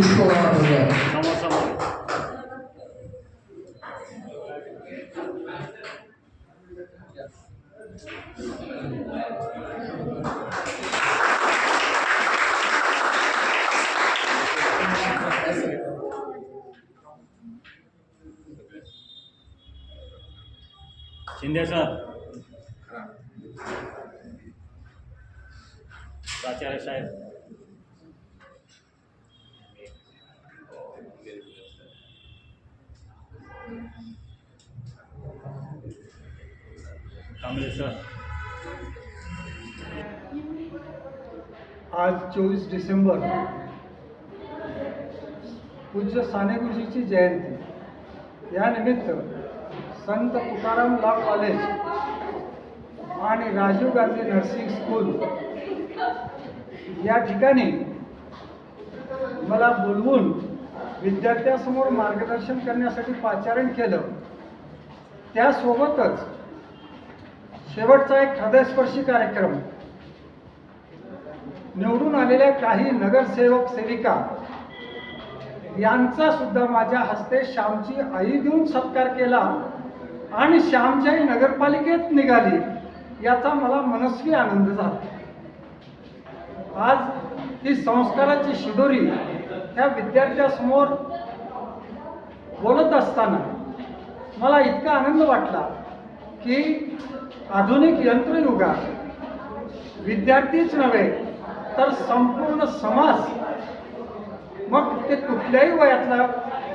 Pushkola, Shinde sir प्राचार्य साहेब Kamble sir आज चोवीस डिसेंबर पूज्य साने गुरुजीची जयंती. यानिमित्त संत तुकाराम लॉ कॉलेज आणि राजीव गांधी नर्सिंग स्कूल या ठिकाणी मला बोलवून विद्यार्थ्यासमोर मार्गदर्शन करण्यासाठी पाचारण केलं. त्यासोबतच शेवटचा एक हृदयस्पर्शी कार्यक्रम. निवडून आलेल्या काही नगरसेवक सेविका यांचा सुद्धा माझ्या हस्ते श्यामची आई देऊन सत्कार केला आणि श्यामची आई नगरपालिकेत निघाली याचा मला मनस्वी आनंद झाला. आज ही संस्काराची शिदोरी त्या विद्यार्थ्यासमोर बोलत असताना मला इतका आनंद वाटला की आधुनिक यंत्रयुगात विद्यार्थीच नव्हे तर संपूर्ण समाज मग ते कुठल्याही वयातला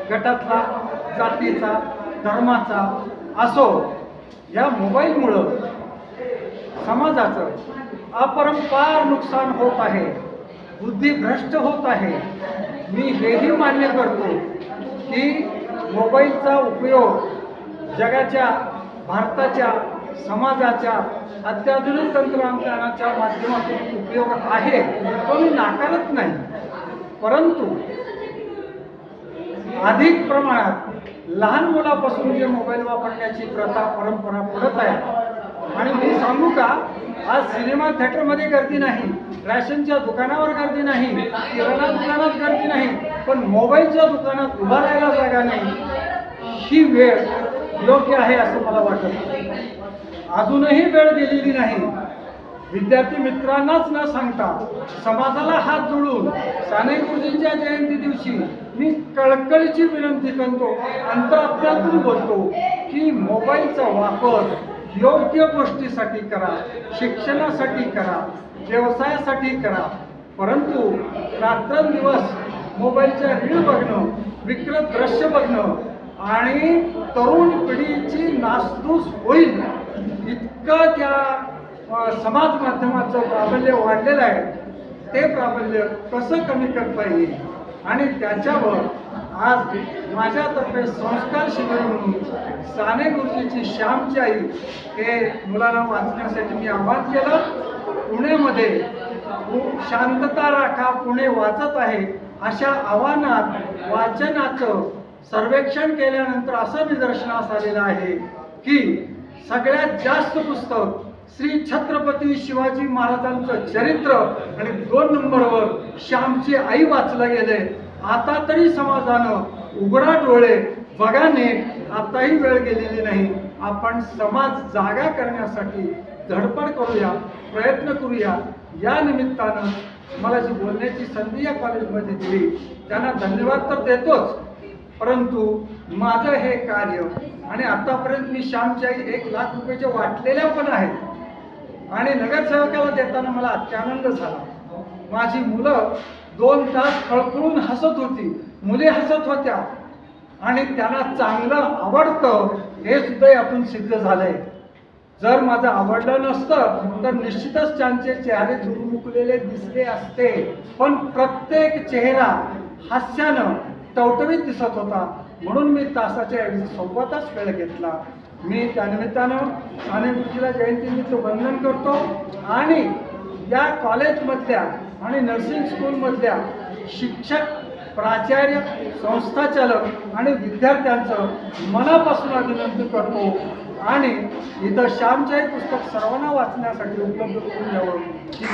गटातला जातीचा धर्माचा असो या मोबाईलमुळं समाजाचं अपरंपार नुकसान होत आहे बुद्धी भ्रष्ट होत आहे. मी हेही मान्य करतो की मोबाईलचा उपयोग जगाच्या भारताच्या समाजाच्या अत्याधुनिक तंत्रज्ञानाच्या माध्यमातून उपयोग आहे तो मी नाकारत नाही. परंतु अधिक प्रमाणात लहान मुलापासून जे मोबाईल वापरण्याची प्रथा परंपरा पडत आहे. आणि मी सांगू का आज सिनेमा थिएटरमध्ये गर्दी नाही रॅशनच्या दुकानावर गर्दी नाही किराणा दुकानात गर्दी नाही पण मोबाईलच्या दुकानात उभा राहायला जागा नाही. ही वेळ योग्य आहे असं मला वाटत. अजूनही वेळ गेलेली नाही. विद्यार्थी मित्रांनाच न सांगता समाजाला हात जोडून साने गुरुजींच्या जयंती दिवशी मी कळकळीची विनंती करतो अंतरात्म्यातून बोलतो की मोबाईलचा वापर योग्य गोष्टीसाठी करा शिक्षणासाठी करा व्यवसायासाठी करा. परंतु रात्रंदिवस मोबाईलच्या रील बघणं विकृत दृश्य बघणं आणि तरुण पिढीची नासधूस होईल इतकं त्या समाज माध्यमाचं प्राबल्य वाढलेलं आहे. ते प्राबल्य कसं कमी करता येईल? आणि त्याच्यावर आज माझ्यातर्फे संस्कार शिबिर म्हणून साने गुरुजीची श्यामची आई हे मुलांना वाचण्यासाठी मी आवाहन केलं. पुणेमध्ये शांतता राखा पुणे वाचत आहे अशा आव्हानात वाचनाचं सर्वेक्षण केल्यानंतर असं निदर्शनास आलेलं आहे की सगळ्यात जास्त पुस्तक श्री छत्रपती शिवाजी महाराजांचं चरित्र आणि दोन नंबरवर श्यामची आई वाचलं गेले. आता तरी समाजानं उघडा डोळे बघा नीट आताही वेळ गेलेली नाही. आपण समाज जागा करण्यासाठी धडपड करूया प्रयत्न करूया. या निमित्तानं मला जी बोलण्याची संधी या कॉलेजमध्ये दिली त्यांना धन्यवाद तर देतोच. परंतु माझं हे कार्य आणि आतापर्यंत मी श्यामच्या एक लाख रुपयाच्या वाटलेल्या पण आहेत. आणि नगरसेवकाला देताना मला अत्यानंद झाला. माझी मुलं दोन तास खळखळून हसत होती. मुली हसत होत्या. आणि त्यांना चांगलं आवडतं हे सुद्धा यातून सिद्ध झालंय. जर माझं आवडलं नसतं तर निश्चितच त्यांचे चेहरे झुरमुकलेले दिसले असते. पण प्रत्येक चेहरा हास्यानं टवटवीत दिसत होता. म्हणून मी तासाच्या ऐवजी सव्वा तास वेळ घेतला. मी त्यानिमित्तानं साने गुरुजीला जयंतीनिमित्त वंदन करतो आणि या कॉलेजमधल्या आणि नर्सिंग स्कूलमधल्या शिक्षक प्राचार्य संस्थाचालक आणि विद्यार्थ्यांचं मनापासून अभिनंदन करतो आणि इथं श्यामच्याही पुस्तक सर्वांना वाचण्यासाठी उपलब्ध करून द्यावं. ही